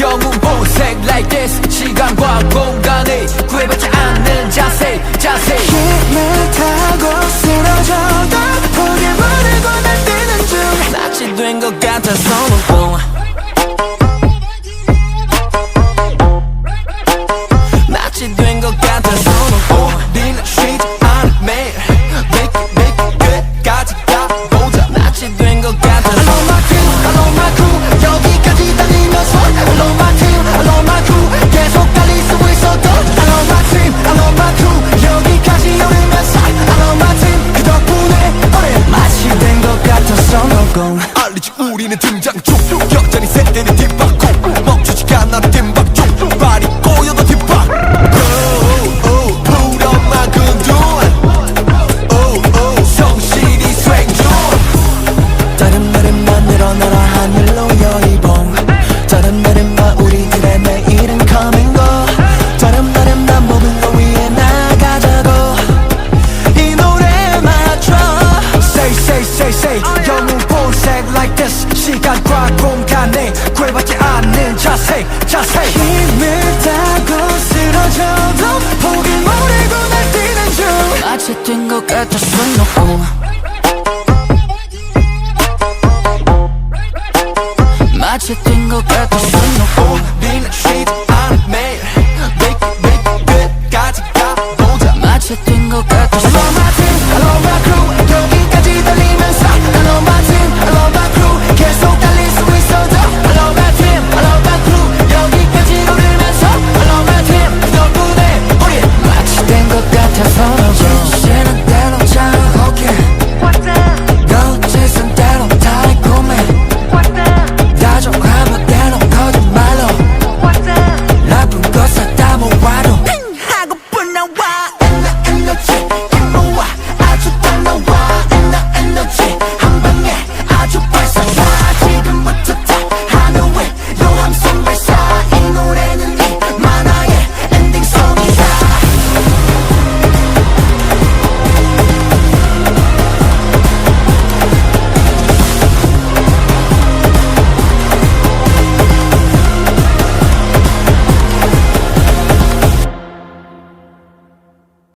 영웅 보색 like this 시간과 공간을 구애받지 않는 자세 자세. 힘을 타고 쓰러져도 포기버리고 날 뛰는 중 납치된 것 같아 서로 너고 알리지 우리는 등장 자세 자세 힘을 타고 쓰러져도 포기 모르고 날 뛰는 중. 낯이 된것 같아 서먹고. 낯이 된것 같아 서먹고